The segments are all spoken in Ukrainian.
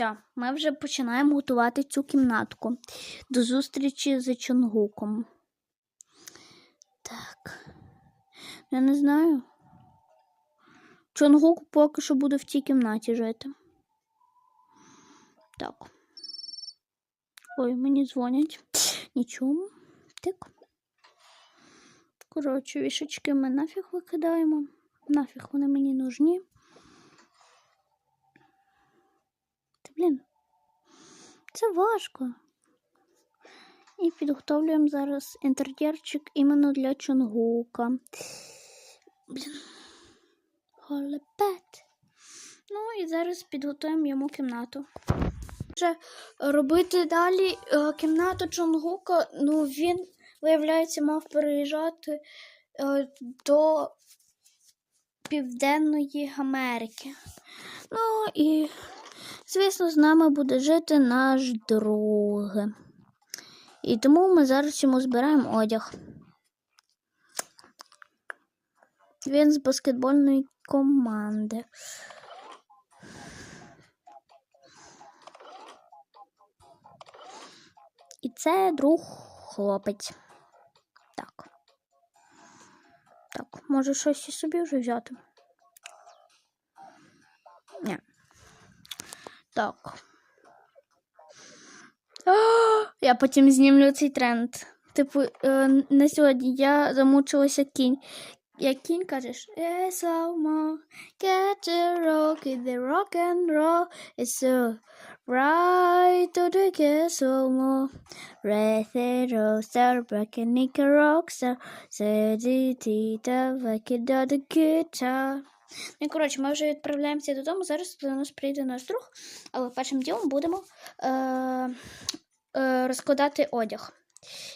Все, ми вже починаємо готувати цю кімнатку. До зустрічі з Чонгуком. Так. Я не знаю. Чонгук поки що буде в цій кімнаті жити. Так. Ой, мені дзвонять. Нічого. Так. Коротше, вішечки ми нафіг викидаємо. Нафіг вони мені нужні. Та блін. Це важко. І підготовлюємо зараз інтер'єрчик іменно для Чонгука. Блін. Голепет. Ну і зараз підготуємо йому кімнату. Робити далі е, кімнату Чонгука, ну він, виявляється, мав переїжджати е, до Південної Америки. Ну і, звісно, з нами буде жити наш друг. І тому ми зараз йому збираємо одяг. Він з баскетбольної команди. І це друг хлопець. Так. Так, може щось і собі вже взяти. Так. А, Я потім знімлю цей тренд. Типу, е, на сьогодні я замучилася кінь. Як кінь кажеш, «Е, slow-mo, get the rock, in the rock and roll, it's so right to the get slow-mo. Red hero, star, back and nick a rock star, сиді тіта, викида до гітар. Ну, і, коротше, ми вже відправляємося додому. Зараз до нас прийде наш друг, але першим ділом будемо е, е, розкладати одяг,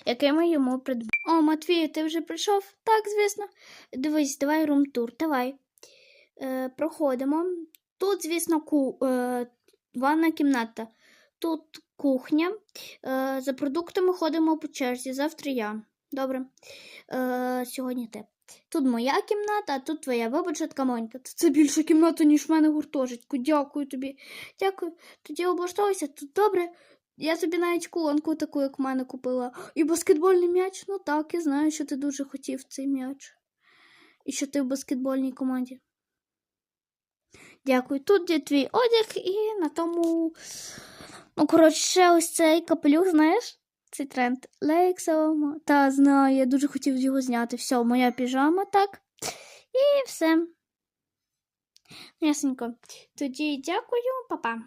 який ми йому придбали. О, Матвію, ти вже прийшов? Так, звісно. Дивись, давай румтур, давай. Е, проходимо. Тут, звісно, ку, е, ванна кімната. Тут кухня. Е, за продуктами ходимо по черзі. Завтра я. Добре. Е, сьогодні ти. Тут моя кімната, а тут твоя вибачатка Монька. Це більша кімната, ніж в мене гуртожитку. Дякую тобі. Дякую. Тоді облаштовуйся. Тут добре. Я собі навіть колонку таку, як в мене купила. І баскетбольний м'яч. Ну так, я знаю, що ти дуже хотів цей м'яч. І що ти в баскетбольній команді. Дякую. Тут є твій одяг і на тому. Ну, коротше, ось цей капелюх, знаєш? Цей тренд. лейксовому. Та знаю, я дуже хотів його зняти. Все, моя піжама, так. І все. Ясненько. Тоді дякую, па-па.